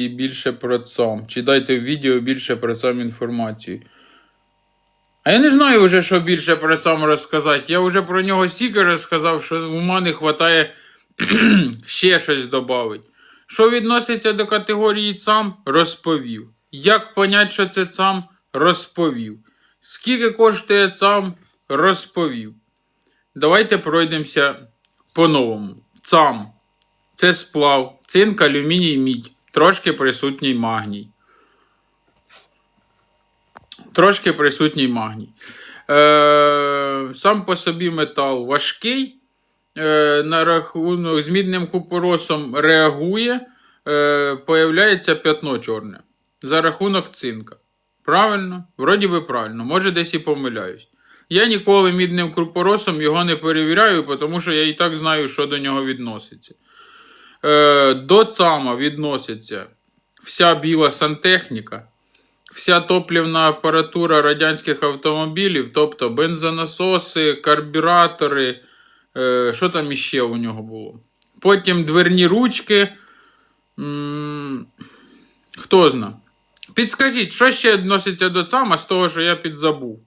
і більше про цам. Чи дайте в відео більше про цам інформацію. А я не знаю вже, що більше про цам розказати. Я вже про нього стільки розказав, що ума не вистачає ще щось додати. Що відноситься до категорії цам, розповів. Як понять, що це цам, розповів. Скільки коштує цам, розповів. Давайте пройдемося по-новому. Цам. Це сплав, цинк, алюміній, мідь. Трошки присутній магній. Трошки присутній магній. Е, сам по собі метал важкий. Е, на рахунок з мідним купоросом реагує, е, появляється п'ятно чорне. За рахунок цинка. Правильно? Вроді би правильно, може десь і помиляюсь. Я ніколи мідним купоросом його не перевіряю, тому що я і так знаю, що до нього відноситься. Е, до ЦАМа відноситься вся біла сантехніка, вся топлівна апаратура радянських автомобілів, тобто бензонасоси, карбюратори. Е, що там іще у нього було? Потім дверні ручки. Хто зна. Підскажіть, що ще відноситься до ЦАМа з того, що я підзабув?